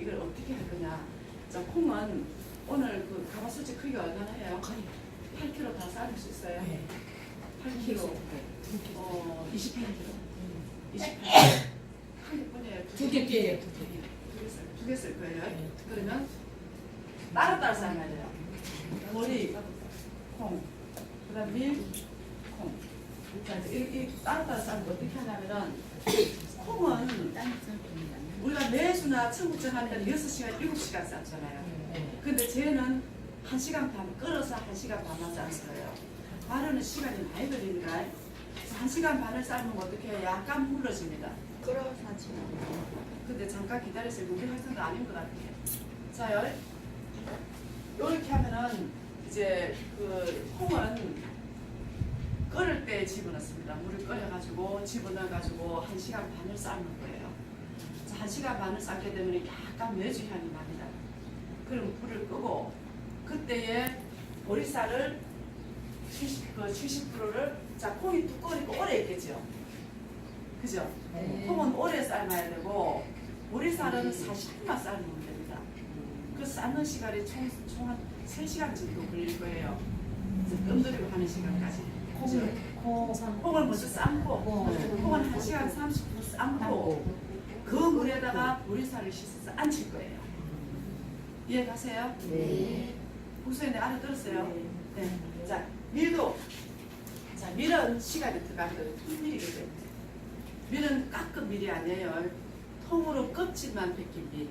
이걸 어떻게 할 거냐. 자, 콩은 오늘 그 가마솥의 크기가 얼마나 해요? 거의 8kg 다 삶을 수 있어요. 네. 8kg. 어, 28kg. 28kg. 한 개뿐이에요. 두 개째예요, 두 개. 두개 쓸 거예요. 네. 그러면 따로 따로 삶아야 돼요. 머리, 콩, 그 다음 밀, 콩. 이, 이 따로 따로 삶는 거 어떻게 하냐면은 콩은 우리가 매수나 청국장 할 때는 6시간, 7시간 삶잖아요. 네. 근데 쟤는 1시간 반 끓여서 1시간 반만 삶는 거예요. 마르는 시간이 많이 걸립니다. 1시간 반을 삶으면 어떻게 해요? 약간 물러집니다. 근데 잠깐 기다리세요. 우리 학생도 아닌 것 같아요. 자요. 이렇게 하면은 이제 그 콩은 끓을 때 집어넣습니다. 물을 끓여가지고 집어넣어가지고 한 시간 반을 삶는 거예요. 자, 한 시간 반을 삶게 되면 약간 매주 향이 납니다. 그럼 불을 끄고 그때에 보리쌀을 70, 그 70%를 자 콩이 두꺼우니까 오래 있겠죠. 그죠? 네. 콩은 오래 삶아야 되고 보리쌀은 40분만 삶으면 됩니다. 그 삶는 시간이 총한 3시간 정도 걸릴 거예요. 그래서 뜸들이고 하는 시간까지. 그죠? 콩을 먼저 삶고 콩은 1시간 30분 삶고 그 물에다가 보리쌀을 씻어서 안칠 거예요. 이해가세요? 네. 복수님 알아들었어요? 네. 자, 밀도. 자, 밀은 시간이 들어가거든. 통밀이거든. 밀은 깎은 밀이 아니에요. 통으로 껍질만 벗긴 밀.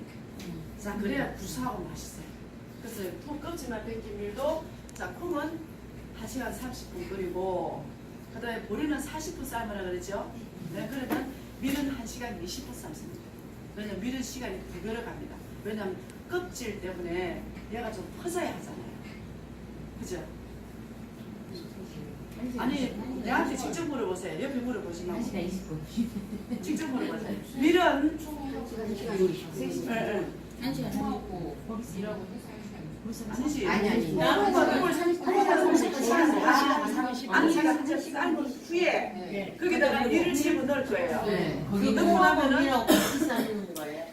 자, 그래야 구수하고 맛있어요. 그래서 통 껍질만 벗긴 밀도, 자, 콩은 1시간 30분 끓이고, 그 다음에 보리는 40분 삶으라 그러죠? 네, 그러면 밀은 1 시간 20분 삶습니다. 왜냐면 밀은 시간이 두 배로 갑니다. 왜냐면 껍질 때문에 얘가 좀 퍼져야 하잖아요. 그죠? 아니, 내한테 직접 물어보세요. 옆에 물어보지 말고. 1시간 20분. 직접 물어보세요. 밀은, 예, 예. 1시간 30분. 아니지. 아니, 아니. 나는 콩을 30분 아니, 제가 이제 삶은 후에 네. 거기다가 밀을 집어 넣을 거예요. 네. 거기 넣고 나면은 비싸는 거예요.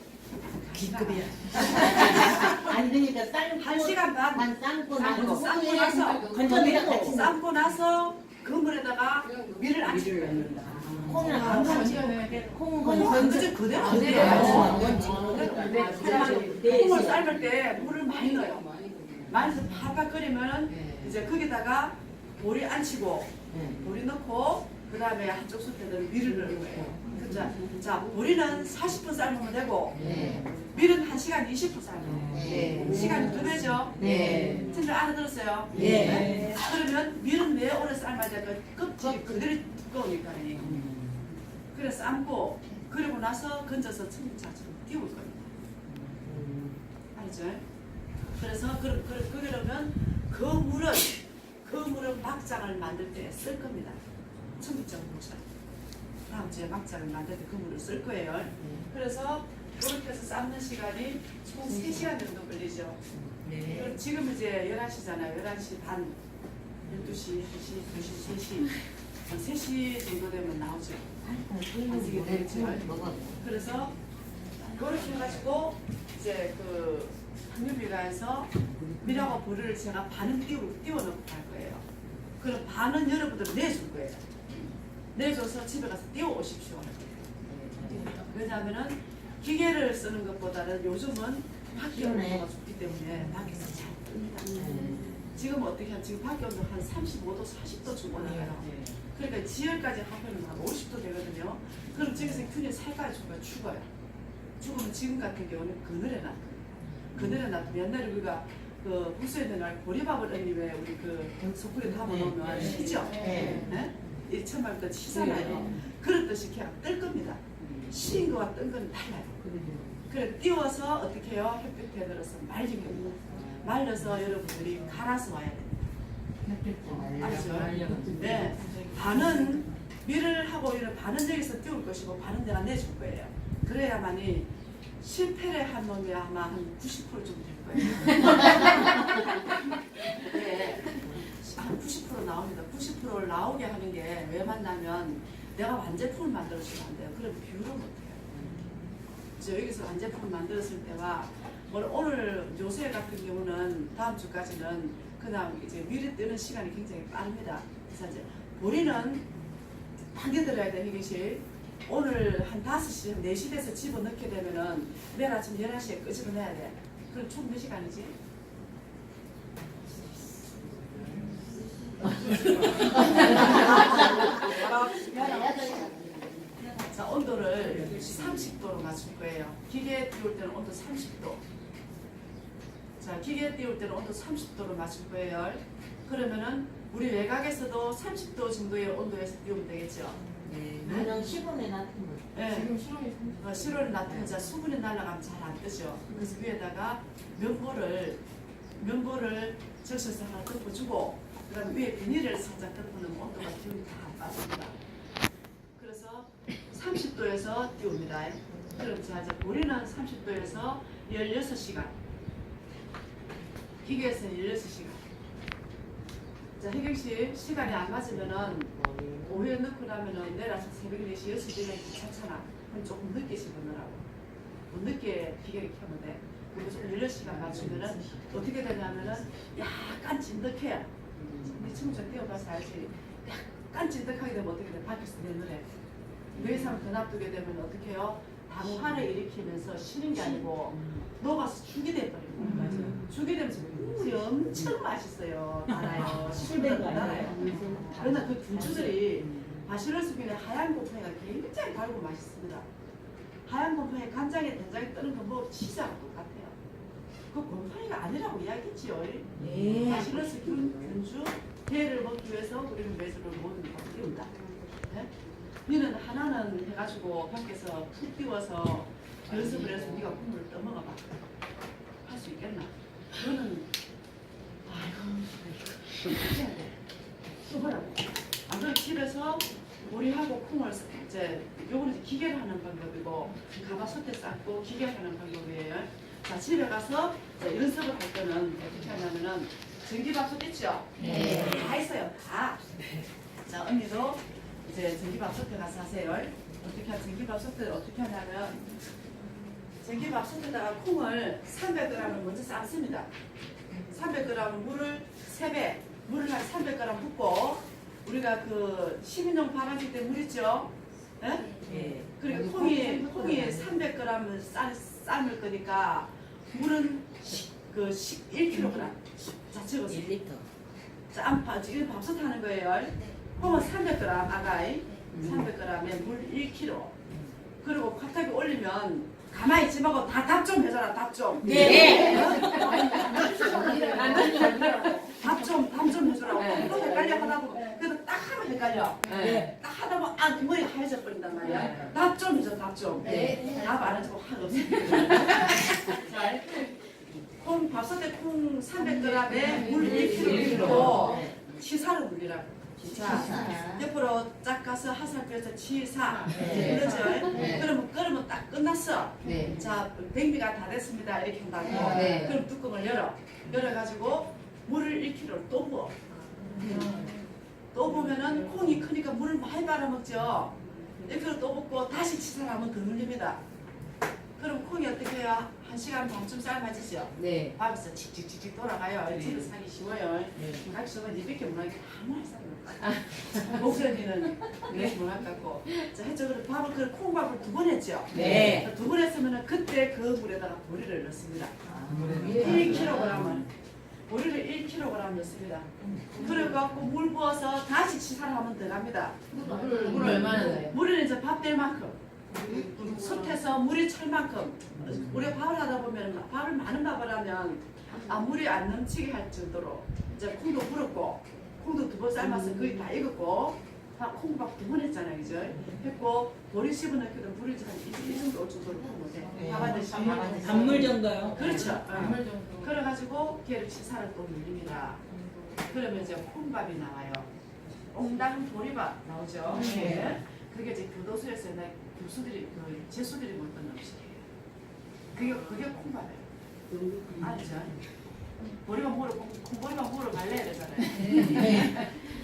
B급이야. 아니 그러니까 삶고 한 시간 반반 삶고 나서 삶고 나서 건져내고 삶고 나서 그 물에다가 밀을 안 칠거예요. 넣는다. 콩을 안 콩은 건져 콩은 콩은 건져 그대로 안. 안 콩을 삶을 때 물을 많이 넣어요. 많이 넣어서 팔팔 끓이면 이제 거기다가 보리 안 치고 보리 넣고 그 다음에 한쪽 솥에는 밀을 넣을 거예요. 그죠? 자, 보리는 40분 삶으면 되고 밀은 1시간 20분 삶으면 돼요. 시간이 두 배죠? 네. 선생님 알아들었어요? 네. 그러면 밀은 왜 오래 삶아야 될까? 껍질이 그대로 두꺼우니까. 그래서 삶고 그리고 나서 건져서 청국장처럼 띄울 겁니다. 알죠? 그래서 그, 그, 그, 그러면 그 물은 그 물은 막장을 만들 때 쓸 겁니다. 청국장 목장. 다음 주에 막장을 만들 때 그 물을 쓸 거예요. 그래서 그렇게 해서 삶는 시간이 총 3시간 정도 걸리죠. 네. 지금 이제 11시잖아요. 11시 반, 12시, 1시, 2시, 3시. 3시 정도 되면 나오죠. 그래서 그렇게 해가지고 이제 그 당뇨비가에서 밀하고 보리를 제가 반은 띄워, 띄워놓고 갈 거예요. 그럼 반은 여러분들 내줄 거예요. 내줘서 집에 가서 띄워 오십시오. 왜냐하면은 기계를 쓰는 것보다는 요즘은 밖에 온도가 좋기 때문에 밖에서 잘 뜹니다. 지금 어떻게 한 지금 밖에 온도 한 35도, 40도쯤 올라가요. 그러니까 지열까지 하면 한 50도 되거든요. 그럼 저기서 균이 살까지 죽으면 죽어요. 죽으면 지금 같은 경우는 그늘에 놔둬요. 그늘에 놔두면 옛날에 우리가 그 부수에 있는 날 보리밥을 언니 왜 우리 그 소쿠리 담아놓으면 네. 시죠? 네. 네? 이 천말부터 시잖아요. 그렇듯이 그냥 뜰 겁니다. 시인 거와 뜬 건 달라요. 그래 띄워서 어떻게 해요? 햇빛에 들어서 말린 겁니다. 말려서 여러분들이 갈아서 와야 됩니다. 알죠? 네. 반은 밀을 하고 이런 반은 여기서 띄울 것이고 반은 내가 내줄 거예요. 그래야만이 실패를 한 놈이 아마 한 90%좀 될 거예요. 네. 한 90% 나옵니다. 90%를 나오게 하는 게왜 만나면 내가 완제품을 만들어주면 안 돼요. 그럼 비율을 못해요. 이제 여기서 완제품을 만들었을 때와 뭐 오늘 요새 같은 경우는 다음 주까지는 그냥 이제 미리 뜨는 시간이 굉장히 빠릅니다. 그래서 이제 우리는 당겨 들어야 돼 희기실 오늘 한 5시, 4시 돼서 집어넣게 되면은 내일 아침 11시에 끄집어내야 돼. 그럼 총 몇 시간이지? 자, 온도를 30도로 맞출 거예요. 기계에 띄울 때는 온도 30도. 자, 기계에 띄울 때는 온도 30도로 맞출 거예요. 그러면은 우리 외곽에서도 30도 정도의 온도에서 띄우면 되겠죠. 네. 물론 10분에 놔두면 네. 지금 실험이 어, 실온을 놔두면 자 수분이 날아가면 잘 안 뜨죠. 그래서 위에다가 면보를 면보를 적셔서 하나 덮어주고 그다음 위에 비닐을 살짝 덮어놓으면 온도가 기온이 다안 빠집니다. 그래서 30도에서 띄웁니다. 그럼 자 우리는 30도에서 16시간 기계에서는 16시간 자 혜경 씨 시간이 안 맞으면은 오후에 넣고 나면은 내일 아침 새벽 4시, 6시 되면 귀찮잖아. 그럼 조금 늦게 집어넣으라고. 뭐 늦게 기계를 켜면 돼. 그리고 좀 16시간 맞추면은 어떻게 되냐면은 약간 진득해. 네 친구 좀 띄워봐서 알지. 약간 진득하게 되면 어떻게 돼? 밖에서 내노래. 뇌 이상 더 놔두게 되면 어떻게 해요? 당화를 일으키면서 쉬는 게 아니고 녹아서 죽이 돼버리는 거예요. 죽이 되면서 국물이 엄청 맛있어요. 달아요. 술된 거 달아요. 그러나 그 균주들이 바시러스빈의 하얀 곰팡이가 굉장히 달고 맛있습니다. 하얀 곰팡이 간장에 된장에 뜨는 거뭐 치즈하고 똑같아요. 그 곰팡이가 아니라고 이야기했지요. 네. 바시러스 균, 균주 개를 먹기 위해서 우리는 매주를 모든 걸 띄운다. 네? 니는 하나는 해가지고 밖에서 푹 띄워서 연습을 해서 네가 국물을 떠먹어 봐. 할 수 있겠나? 너는 아이고 해야 돼. 써보라고. 안 그럼 집에서 우리하고 콩을 섞- 이제 요거는 기계로 하는 방법이고 가마솥에 삶고 기계로 하는 방법이에요. 자 집에 가서 이제 연습을 할 때는 어떻게 하냐면은 전기밥솥 있죠? 네. 다 있어요. 다. 자 언니도 이제 전기밥솥에 가서 하세요. 어떻게 하 전기밥솥을 어떻게 하냐면 전기밥솥에다가 콩을 300g을 먼저 삶습니다. 300g 물을 3배, 물을 한 300g 붓고 우리가 그 시민용 밥안질 때물 있죠? 예? 네. 그리고 콩이 콩이 300g을 삶, 삶을 거니까 물은 시- 그 1kg. 자 적었어요. 1리터. 자, 안파 지금 밥솥 하는 거예요. 콩은 300g 아가이 300g에 물 1kg. 그리고 갑자기 올리면 가만히 있지 말고 다 답 좀 해줘라 답 좀. 네. 답 좀, 답 좀 해주라고. 네. 또 헷갈려 하다 보면, 그래도 딱 하면 헷갈려. 네. 딱 하다 보면, 아, 뒷머리 하얘져 버린단 말이야. 네. 답좀 해줘, 답 좀. 네. 답안 해주고 확 없어. 밥솥에 콩 300g에 물 1kg 넣고, 치사로 물리라고. 자, 옆으로 쫙 가서 화살 빼서 치사. 네. 그렇죠? 네. 그러면 끓으면 딱 끝났어. 네. 자, 백미가 다 됐습니다. 이렇게 한다고. 네. 그럼 뚜껑을 열어. 열어가지고 물을 1kg를 또 부어. 또 보면은 콩이 크니까 물을 많이 빨아먹죠. 1kg 또 붓고 다시 치사하면 더 물립니다. 해요? 한 시간 반쯤 삶아지죠. 네. 밥에서 칙칙칙칙 돌아가요. 네. 집에서 하기 쉬워요. 네. 쉬워. 니밖에 못하게 아무나 삶아. 목소리는 이렇게 못할 것 같고. 자. 그럼 밥을, 그 콩밥을 두 번 했죠. 네. 두 번 했으면은 그때 그 물에다가 보리를 넣습니다. 네. 1kg을 보리를 1kg 넣습니다. 그래갖고 물 부어서 다시 치사를 하면 들어갑니다. 물을 물 얼마나 넣어요? 물은 이제 밥 될 만큼 솥에서 물이 찰 만큼 우리가 밥을 하다 보면 밥을 많은 밥을 하면 아 물이 안 넘치게 할 정도로 이제 콩도 불었고 콩도 두 번 삶아서 거의 다 익었고 다 콩밥 두 번 했잖아요 그죠? 했고 보리 씹어넣기도 물이 한이 이 정도 올 정도로 부으면 돼. 밥 하듯이 단물 정도요? 그렇죠. 단물 정도. 그래가지고 걔를 치사를 또 늘립니다. 그러면 이제 콩밥이 나와요. 옹당 보리밥 나오죠. 네. 그게 이제 교도소에서 옛날 교수들이 그 제수들이 먹던 음식이에요. 그게 그게 콩밥이에요. 알죠? 보리밥 먹으러 콩- 콩보리밥 먹으러 갈래 이러잖아요.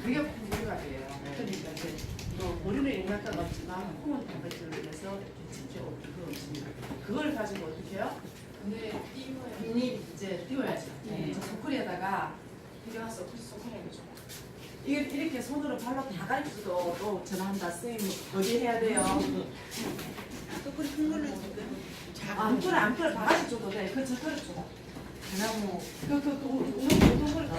그게 콩보리밥이에요. 그러니까 이제 어, 우리는 이만큼 없지만 콩은 단백질을 위해서 진짜 그거 없습니다. 그걸 가지고 어떻게 해요? 근데 띄워야 이렇게 손으로 발로 다 갈지도 또 전한다 선생님 어디 해야 돼요? 또그 큰 걸로 줄까? 안 끓어 안 끓어 바가지 줘도 돼. 그 젓가락 줘. 대나무 그그그 우동 우동 그릇